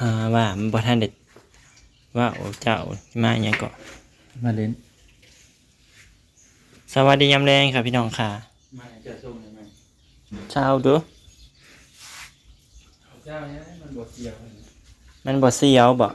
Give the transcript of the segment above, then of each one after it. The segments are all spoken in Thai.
หาว่ามันบ่ทันเด็ดว่าโอ้เจ้ามาอย่างก็มาเล่นสวัสดียามแรงครับพี่น้องค่ะมาจะส่งได้ไหมเช้าเด้อเจ้าเนี่ยมันบดเกี่ยวกันมันบ่เสียวบ่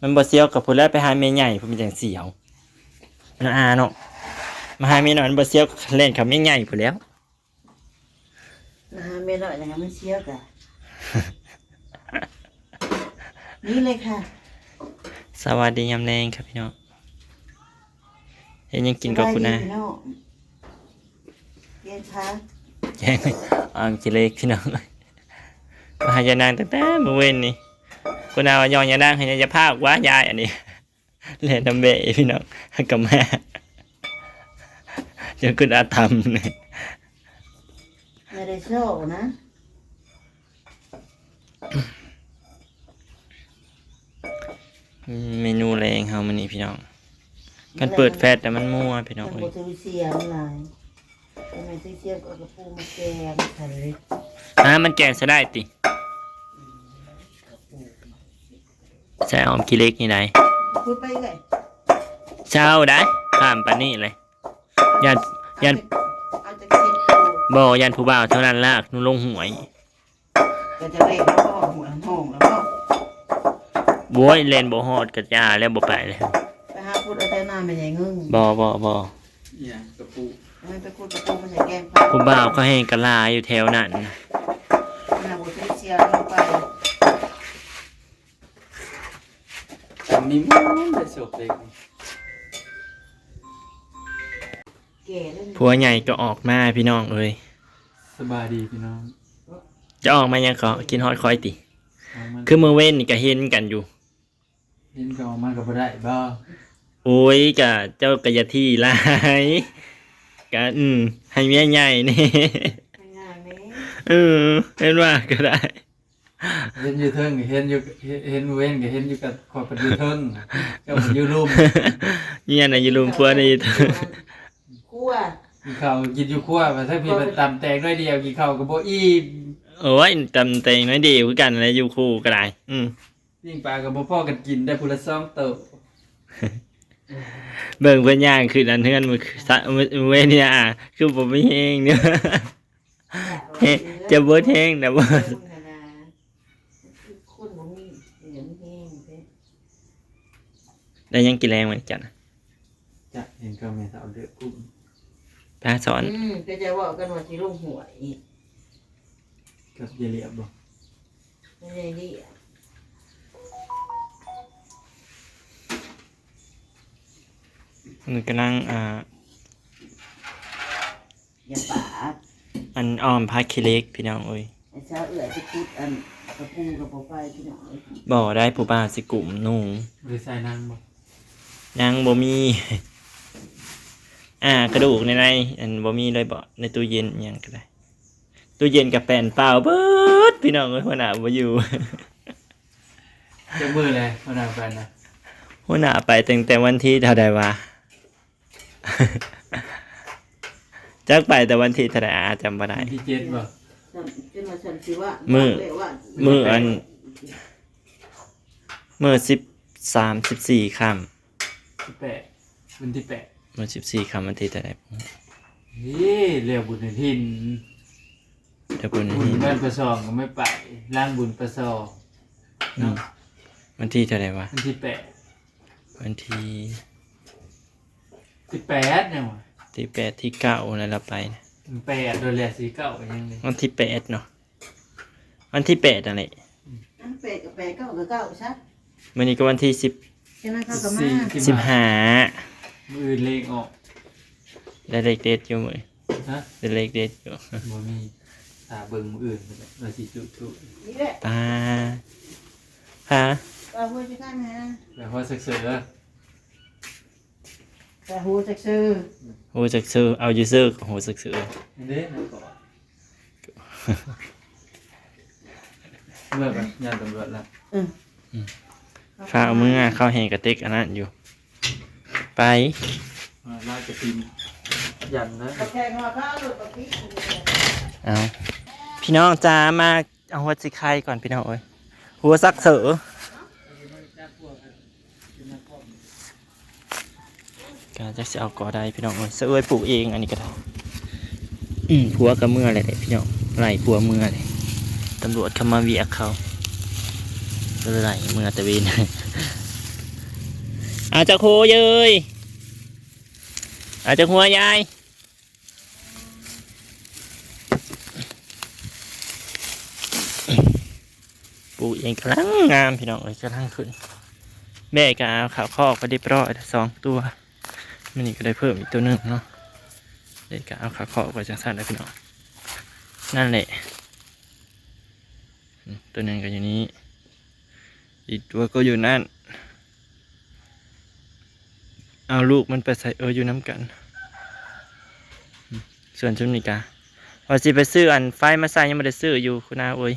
มันบ่เสียวกับผู้แรกไปหาเมียใหญ่ผู้มีจังเสียวนะอาเนาะมาหาเมียน้อยมันบ่เสียวเล่นกับเมียใหญ่ผู้แล้วนะฮะไม่น้อยนะคะไม่เชี่ยวกะ นี่เลยค่ะสวัสดียามแรงครับพี่น้องเห็นยังกินกับคุณนะสบายดีพี่น้องเย็นค่ะแย่งอ่างกิเลกพี่น้องเลยมาหายานางตั้งแต่เมื่อเว้นนี่คุณเอายองยานางให้ยาภาคว่ายายอันนี้เล่นทำเบะพี่น้องกับแม่เดี๋ยวคุณอาทำเนี่ยไม่ได้โชคนะ เมนูแรงเฮามันนี่พี่น้องกันเปิดแฟตแต่มันมั่วพี่น้องมันเอ้บยทวิเสียมหลายทำไมซื้อเสียมก็เอากระปูมาแกงทะเลอ่ามันแกงซะได้ติใส่หอมกิเล็กนี่ได้พูดไปเลยเช้าได้ข้ามปานนี่เลยยันยันเอาจะคิดดูบ่ยันผู้บ่าวเท่านั้นลากหนูลงหวยก็จะเล่นแล้วก็หัวห้องแล้วก็ บวยเล่นบ่ฮอดกัดยาแล้วบ่ไปเลยไปหาพูดเอาแต่หน้าไม่ใหญ่งึ่งบ่บ่บ่เนี่ยกระปุกไม่ไปพูดกระปูมาใส่แกงปลาผู้บ่าวก็ให้กะลาอยู่แถวนั้นหน้าบทวิเสียมลงไปจำนี้มันได้ศพเด็กนี่แก่เลยผัวใหญ่ก็ออกมาพี่น้องเอ้ยสบายดีพี่น้องจะออกมายังก็กินฮอดคอยติ เอามันคือมื้อเว้นนี่ก็เห็นกันอยู่ เห็นก็เอามันก็บ่ได้บ่โอ้ยกะเจ้ากะยาที่หลายกะอืมให้เมียใหญ่นี่ ง่ายไหมเออเห็นว่าก็ได้ เห็นอยู่เทิงก็เห็นอยู่เห็นเห็นเว้นก็เห็นอยู่กับขอบประตูเทิงเจ้าอยู่รุมเนี่ยนะอย่าลืมพัวในะอยู่คั่วกินข้าวกินอยู่ครัวว่าถ้าพี่มันตำแตงน้อยเดียวกินข้าวก็บ่อิ่ม โอ้ยจำเตงน้อยเดียวคือกันอะไรอยู่คู่ก็ได้ อืม ยิ่งปลาก็บ่พอกันกินได้ผู้ละสองเติบเบิ่งเพื่อนย่างคืออันเทือนมือสะมือมือเว้นเนี่ยอะคือผมไม่แห้งเนี่ยเฮ้จะเบิดแห้งแต่ว่าคุณธนาคุณบ่มีเดี๋ยวมันแห้งเด้ได้ยังกินแรงเหมือนกันจะเห็นก็แม่สาวเดือดกุ้งพระสอนอืมก็จะบอกกันว่าสิลงหัวยอีกกับยายเหลียบบ่ไม่ได้ดีอะ มันกำลังอ่าอย่าป่าอันอ้อมพาคิเล็กพี่น้องเอ้ยไอ้เช้าเอื้อสิพูดอันกระปูกับบ่ไปพี่น้องเอ้ยบ่ได้ผู้บ่าวสิกลุ่มหนูหรือใส่นางบ่ยังบ่มี อ่ากระดูกในในอันบ่มีเลยบ่ในตู้เย็นอิหยังก็ได้ตู้เย็นกับแป้นเปล่าเบิดพี่น้องเอ้ยหัวหน้าบ่อยู่ จะมือเลยมานาไปนะหัวหน้าไปตั้งแต่วันที่เท่าใดวะ จักไปแต่วันที่เท่าใดอาจำบ่ได้วันที่เจ็ดบ่จำจนมาฉันสิว่ามื้อ เลยว่ามื้ออันเมื่อสิบสามสิบสี่ค่ที่แปดวันที่แปดำเมื่อสิบสี่ค่ำวันที่เท่าใดเฮ้ยเรียกบุญในทิน เดี๋ยวปุ่นบุญบ้านประซองก็ไม่ไปร่างบุญประซองอืเนาะมวันที่เท่าใดวะวันที่แปดวันที่ ที่แปดเนี่ยวะที่แปดที่เก้านั่นเราไปนะมันแปดโดยแหละสีเก้าก็ยังเลยวันที่แปดเนาะวันที่แปดนั่นแหละอันเป็ดกับแปดเก้ากับเก้าซะวันนี้ก็วันที่สิบแค่นั้นเข้ากับมาสี่ที่สิบมาห้ามืออื่นเลงออกได้เลขเด็ดอยู่มือฮะได้เลขเด็ดอยู่ บ่มีตาเบิ่งมืออื่นไปเลยเราสิจุจุนี่แหละป้าฮะปลาหัวจะกันฮะแล้วพอสักเสือ ปลาหัวจักซื้อโหจักซื้อเอาอยู่ซื้อโหจักซื้อเด้นั่นก่อนเมื่อกันยานตำรวจแล้วอืมข้าวมือเข้าวแห้งกระติกอันนั้นอยู่ ไปมาลากกระติมยันนะตะแคงหัวข้าวหลุดตะกี้เอาพี่น้องจ้ามาเอาหัวจิไข่ก่อนพี่น้องเอ้ยหัวซักเสือ ก็จะสิเอากอได้พี่น้องเอ้ยเสือเอ้ยปลูกเองอันนี้ก็ได้อืมผัวกับเมื่อเลยพี่น้องไล่ผัวเมื่อเลยตำรวจเข้ามาเวียกเขาก็เลยไล่เมื่อตะเวนอาจจะโคเยยอาจจะหัวยายปลูกเองกำลังงามพี่น้องเอ้ยกำลังขึ้น แม่ก็เอาขาวคอกก็ได้ปล่อยสองตัว มันนี่ก็ได้เพิ่มอีกตัวหนึ่งเนาะเด็กก็เอาขาวคอกไปจังสั้นแล้วพี่น้องนั่นแหละ ตัวนึงก็อยู่นี้ อีกตัวก็อยู่นั่น เอาลูกมันไปใส่เอออยู่น้ำกัน ส่วนชุดนี้กาว่าสิไปซื้ออันไฟมาใส่ยังไม่ได้ซื้ออยู่คุณอาโอ้ย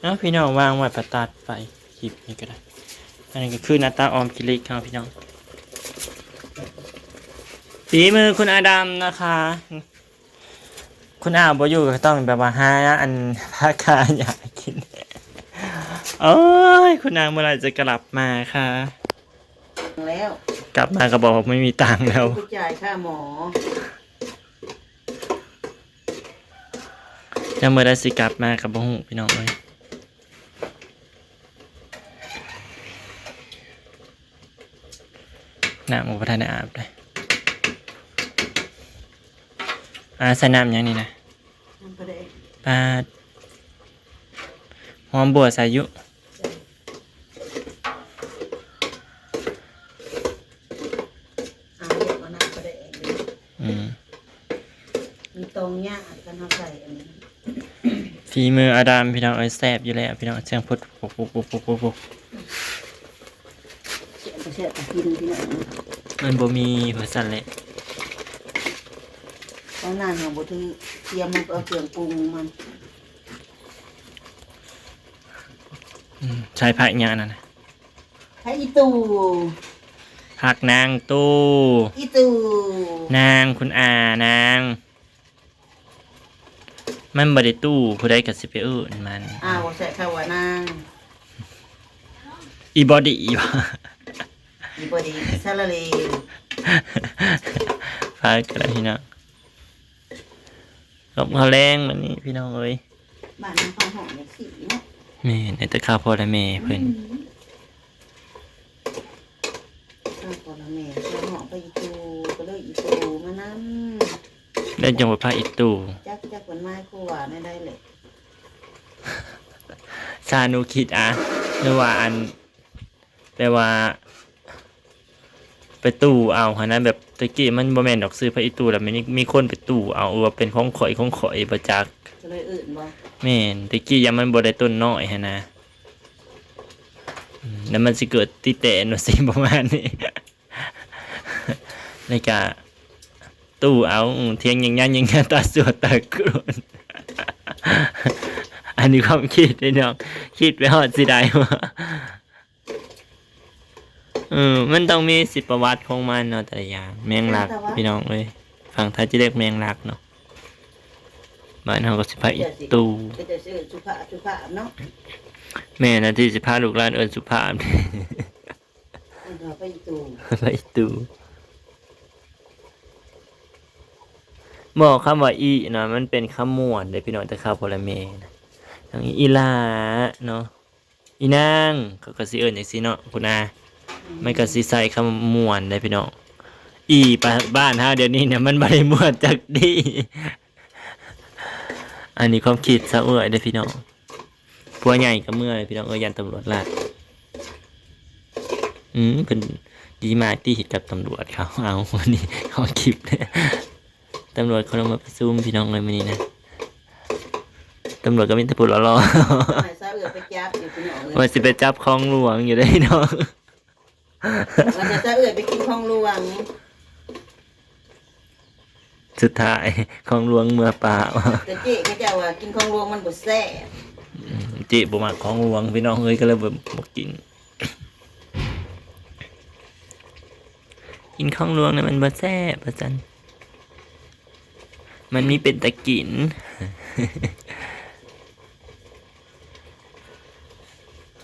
เอาพี่น้องวางไว้ประตัดไปคลิปนี้ก็ได้ อันนี้ก็คือนาตาออมกิลิกครับพี่น้อง ฝีมือคุณอาดำนะคะ คุณอาบอยู่ก็ต้องแบบว่าหาอันภาคาอยากกินโอ้ยคุณอาเมื่อไหรจะกลับมาคะแล้วกลับมาก็บอกว่าไม่มีตังค์แล้วไปจ่ายค่าหมอยังเมื่อได้สิกลับมากับบ่หูพี่น้องเลยน้ำอุปทานได้อาบเลย อ่าใส่น้ำอย่างนี้นะมันก็ได้ปลาหอมบัวใส่อยุเอาเดี๋ยวมานั่งก็ได้อืมมีตรงเนี้ยกันเอาใส่อันนี้ฝีมืออาดามพี่น้องเอ้ยแซ่บอยู่แล้วพี่น้องเชียงพุทธปุกปุกปุกปุกปุกปุกเสียบเสียบกินที่ไหนมันบ่มีหัวสั่นเลย ตอนนั้นของบุตรเตรียมมันเอาเครื่องปรุงมันอืมใช้ผักอย่างนั้นนะให้อีตู่ผักนางตู้อีตู่นางคุณอานาง มันบ่ได้ตู้ผู้ใดก็สิไปเอื้นมัน อ้าวใส่ข้าวว่านางอีบอดี้วะอีบอดีซาลาเลพากันแล้วพี่น้อง ลบเขาแรงมันนี่พี่น้องเอ้ยบ้านน้ำข้าวหอมเนี่ยสีเนาะแม่ในตะข้าวพ่อและแม่เพิ่นข้าวปลาแม่ข้าวหอมไปอีตู่ก็เลยอีตู่มานั่งได้จังหวะพาอีตู่จักจักคนไม้คู่หวานได้ได้เลยซานูคิดอะหรือว่าอันแปลว่า ไปตู้เอาหะนะแบบ ตะกี้มันบ่แม่นดอกซื้อพระอีตู่แล้วมันมีมีคนไปตู้เอาว่าเป็นของข่อยของข่อยบ่จักก็เลยอื่นบ่แม่นตะกี้ยังมันบ่ได้ต้นน้อยฮะนะอืมแล้วมันสิเกิดติแตนว่าสิประมาณนี้ในกะตู้เอาอืมเทียงอย่างนั้นอย่างนั้นตาสวดตากรุนอันนี้ความคิดนี่น้อง คิดไปฮอดสิได้ว่า เออ มันต้องมีสิประวัติของมันเนาะแต่ละอย่างแมงลักพี่น้องเอ้ยฝั่งไทยจะเรียกแมงลักเนาะบ้านเราก็สิพาอีตู้ก็จะซื้อสุภาพสุภาพเนาะแม่นะที่สิพาลูกหลานเอิญสุภาพเราไปอีตู่ไปตูบอกคำว่าอีเนาะมันเป็นคำม่วนเด้พี่น้องแต่ข้าวพลเมนะอย่างอีลาเนาะอีนางเขาก็สิเอิญอย่างสิเนาะคุณอา มันก็สิใส่คำม่วนเด้พี่น้องอีปะบ้านเฮาเดี๋ยวนี้เนี่ยมันบ่ได้ม่วนจักดีอันนี้ความคิดซะเอ้ยเด้อพี่น้องผัวใหญ่ก็เมื่อยพี่น้องเอ้ยยันตำรวจลาดอืมเป็นดีมากที่เห็นกับตำรวจเขาเอาวันนี้เขาคลิปเนี่ยตำรวจเขาลงมาประชุมพี่น้องเลยวันนี้นะตำรวจก็มีแต่พูดล้อหมายซาเอือไปจับอยู่คุณหมอๆเลว่ายสิไปจับคลองหลวงอยู่ได้เนาะ มันจะซาเอือไปกินของหลวงสุดท้ายคลองหลวงเมื่อป่าแต่เจ๊เขาเจ้าว่ากินของหลวงมันบ่แซ่บจิบมาคลองหลวงพี่น้องเอ้ยก็เลยแบบบอกกิน กินคลองหลวงเนี่ยมันบ่แซ่บประจันมันมีเป็นตะกิน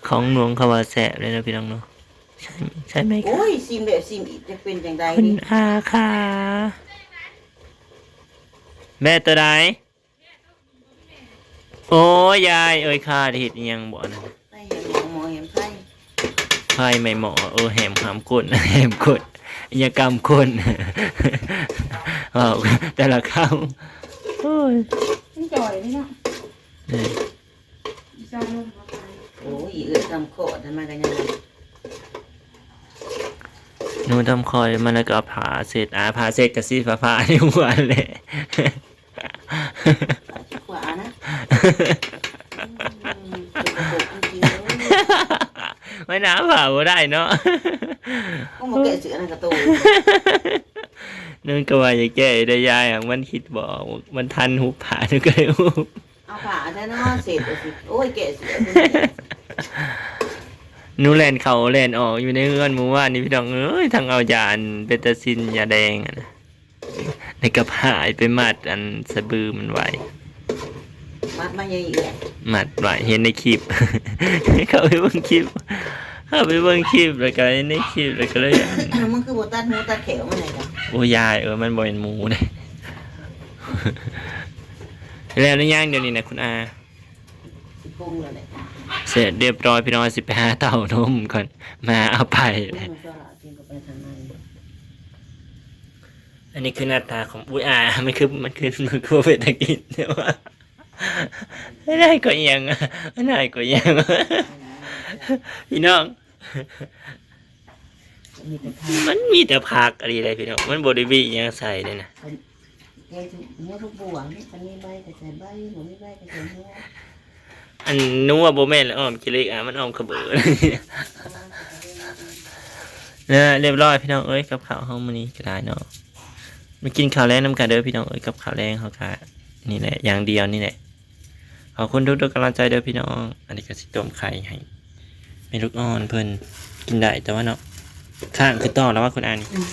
คของหลวงเขาว่าแสบเลยนะพี่น้องเนาะ ใช่ใช่ไหมคะโอ้ยซิมแบบซิมอีกจะเป็นจังไดคุณนี่อาค่ะ แม่ตัวใดโอ้ยาย เอ้ยค่ะได้เห็ดอิหยังบ่นะไอ้เห็นหมอหมอเห็นไผไพ่ไม่เหมาะเออแหมหามกด แหมกดอิยกรรมคนว้าวแต่ละคำโอ้ยนี่จ่อยนี่เนาะนี่ อีสานลงมาไปโอ้ยอีเอื้อยกำโคตรทำไมกันยังไง หนูทำคอยมันแล้วก็เอาผ่าเสร็จอาผ่าเสร็จกับซีฟ้าผ่าในหัวเลยปาดขวานะอืมเป็นกระปุกจริงๆเลยไม่น้ำผ่าบ่ได้เนาะก็มาแกะเสือในกระตูนึกก็ว่าจะแก้ได้ยายอะมันคิดบอกมันทันหุบผ่านึกก็เลยหุบเอาผ้าแท้เนาะเสร็จแล้วสิโอ้ยแกะเสือห นูแลนเขาแลนออกอยู่ในเงื่อนหมู่ว่านนี่พี่น้องเอ้ยทางเอายาอันเบตาซินยาแดงอะนะในกระพายไปมัดอันสะบือมันไว้มัดมาใหญ่เอื้อยมัดไว้เห็นในคลิป เข้าไปเบิ่งคลิปเข้าไปเบิ่งคลิปแล้วก็เห็นในคลิปแล้วก็เลยอันมึงคือบ่ตัดหูตัดแขวมาไหนกันโอ้ยายเออมันบ่เป็นหมูเลยแล้วนี่ย่างเดี๋ยวนี้นะคุณอาสิปรุงแล้วแหละ เสร็จเรียบร้อยพี่น้องสิไปหาเต่านมก่อนมาเอาไป อันนี้คือหน้าตาของอุ้ยอามันคือมันคือมันคือเศรษฐกิจเนี่ยว่าไม่ได้ก็เอียงไม่ได้ก็เอียงพี่น้องมันมีแต่ผักอะไรเลยพี่น้อง มันบริวียังใส่เลยนะเนี่ยทุกบัวนี่มันมีใบก็ใส่ใบหนูมีใบก็ใส่หัวอั อันนัวโบแม่นแล้วอ้อมกิเลกอะมันอ้อมขบเบือนะเรียบร้อยพี่น้องเอ้ยกับข้าวห้องมันนี้ก็ได้เนาะมากินข้าวแรงน้ำกันเด้อพี่น้องเอ้ยกับข้าวแรงเขาค่ะนี่แหละ อย่างเดียวนี่แหละขอบคุณทุกๆกำลังใจเด้อพี่น้อง อันนี้ก็สิต้มไข่ให้ไม่ลูกอ่อนเพิ่นกินได้แต่ว่าเนาะข้างคือต่อแล้วว่าคุณอานี่อืม